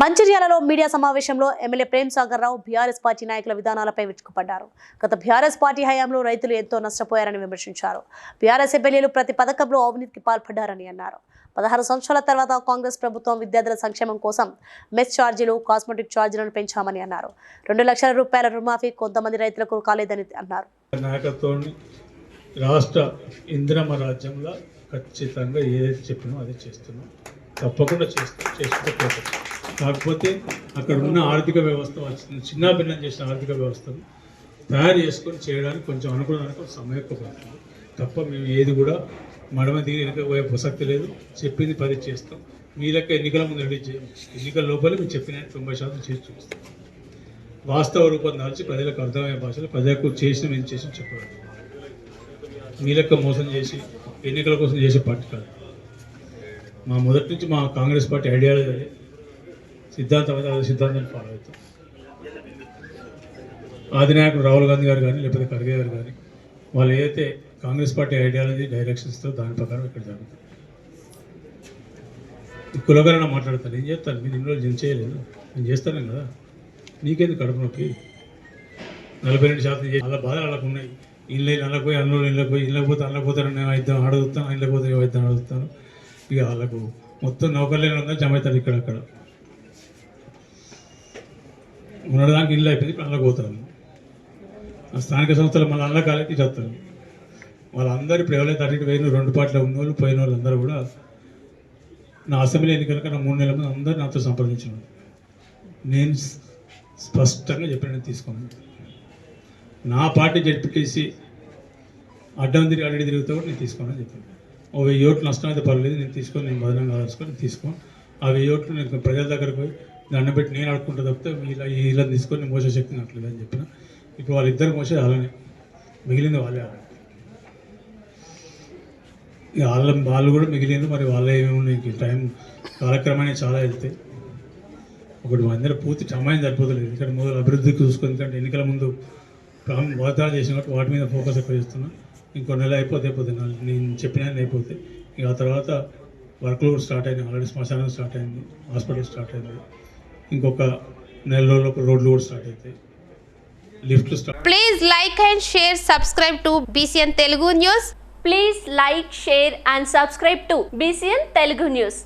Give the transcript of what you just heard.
మంచిర్యాలలో media సమావేశంలో MLA Prem Sagar Rao BRS party నాయకుల విధానాలపై విరుచుకుపడ్డారు. గత బీఆర్ఎస్ పార్టీ హయాంలో రైతులు ఎంతో నష్టపోయారని విమర్శించారు. బీఆర్ఎస్ ఎమ్మెల్యేలు ప్రతి పథకంలో అవినీతికి పాల్పడ్డారని అన్నారు. పదహారు సంవత్సరాల తర్వాత కాంగ్రెస్ ప్రభుత్వం విద్యార్థుల సంక్షేమం కోసం మెస్ ఛార్జీలు కాస్మెటిక్ ఛార్జీలను పెంచామని అన్నారు. రెండు లక్షల రూపాయల రుణమాఫీ కొంతమంది రైతులకు కాలేదని అన్నారు. రాష్ట్ర ఇంద్రమ రాజ్యంలో ఖచ్చితంగా ఏదైతే చెప్పినో అది చేస్తున్నాం. తప్పకుండా చేస్తూ చేసుకుంటూ పోతాం కాకపోతే అక్కడ ఉన్న ఆర్థిక వ్యవస్థ వచ్చింది చిన్న భిన్నం చేసిన ఆర్థిక వ్యవస్థను తయారు చేసుకొని చేయడానికి కొంచెం అనుకోవడానికి కొంచెం సమయం తప్ప మేము ఏది కూడా మడమ దిగి వెనక పోయే ప్రసక్తి లేదు. చెప్పింది పది చేస్తాం. మీ లెక్క ఎన్నికల ముందు రెడీ చేయం. ఎన్నికల లోపల మీరు చెప్పిన తొంభై శాతం చేసి చూస్తాం వాస్తవ రూపం దాల్చి ప్రజలకు అర్థమయ్యే భాషలో ప్రజలకు చేసిన మేము చేసిన చెప్పడం మీ లెక్క మోసం చేసి ఎన్నికల కోసం చేసే పార్టీ కాదు. మా మొదటి నుంచి మా కాంగ్రెస్ పార్టీ ఐడియాలజీ అదే. సిద్ధాంతం అయితే అదే సిద్ధాంతాన్ని ఫాలో అవుతాం ఆదినాయకుడు రాహుల్ గాంధీ గారు కానీ లేకపోతే ఖర్గే గారు కానీ వాళ్ళు ఏదైతే కాంగ్రెస్ పార్టీ ఐడియాలజీ డైరెక్షన్స్తో దాని ప్రకారం ఇక్కడ జరుగుతుంది. కులగరణ మాట్లాడతాను నేను చేస్తాను మీరు ఇన్ని రోజులు నేను చేయలేదు? నేను చేస్తాను కదా. నీకేది కడుపు నొప్పి? నలభై రెండు శాతం చేసి అలా బాధలు అలాగే ఉన్నాయి. ఇల్లు అలా పోయి అన్నోళ్ళు ఇళ్ళకి పోయి ఇళ్ళకి పోతే అందులో పోతారని నేను వైద్యం అడుగుతాను ఇళ్ళకి పోతే వైద్యం అడుగుతాను ఇక వాళ్ళకు మొత్తం నౌకర్లేని జమ అవుతారు ఇక్కడ అక్కడ. ఉన్నదానికి ఇల్లు అయిపోయింది ఇప్పుడు అందులో పోతాను ఆ స్థానిక సంస్థలు మళ్ళీ అల్ల కాలేకి చెప్తారు వాళ్ళందరూ ఇప్పుడు ఎవరైతే అటు పోయిన రెండు పాటలు ఉన్న వాళ్ళు పోయిన వాళ్ళందరూ కూడా నా అసెంబ్లీ ఎన్నికల నా మూడు నెలల ముందు అందరూ నాతో సంప్రదించారు నేను స్పష్టంగా చెప్పిన తీసుకున్నాను నా పార్టీ జడ్పీటీసీ అడ్డం తిరిగి అడిగి తిరుగుతా కూడా నేను తీసుకోనని చెప్పాను. ఓ వెయ్యి ఓట్లు నష్టం అయితే పర్లేదు నేను తీసుకొని నేను భద్రంగా కాల్చుకొని తీసుకోను ఆ వెయ్యి ఓట్లు నేను ప్రజల దగ్గరకు పోయి దాన్ని పెట్టి నేను ఆడుకుంటా తప్పితే వీళ్ళ వీళ్ళని తీసుకొని నేను మోసే శక్తి నాకు లేదని చెప్పిన. ఇప్పుడు వాళ్ళిద్దరు మోసే అలానే మిగిలింది వాళ్ళే ఆడాలి ఇక వాళ్ళ వాళ్ళు కూడా మిగిలింది మరి వాళ్ళే ఏమేమి టైం కాలక్రమాన్ని చాలా వెళ్తాయి. ఒకటి అందరూ పూర్తి సమయం సరిపోతలేదు. ఇక్కడ మొదలు అభివృద్ధికి చూసుకుని ఎందుకంటే ఎన్నికల ముందు ప్రాం- వాగ్దానాలు చేసిన వాటి మీద ఫోకస్ ఎక్కువ చేస్తున్నా. ఇంకో నెల అయిపోతే అయిపోతే నేను చెప్పిన అయిపోతే. ఇక ఆ తర్వాత వర్క్లు స్టార్ట్ అయినాయి ఆల్రెడీ శ్మశానం స్టార్ట్ అయింది హాస్పిటల్ స్టార్ట్ అయింది. ఇంకొక నెల రోజులకు రోడ్లు కూడా స్టార్ట్ అవుతాయి లిఫ్ట్లు start please like and share subscribe to BCN Telugu news please like share and subscribe to BCN Telugu news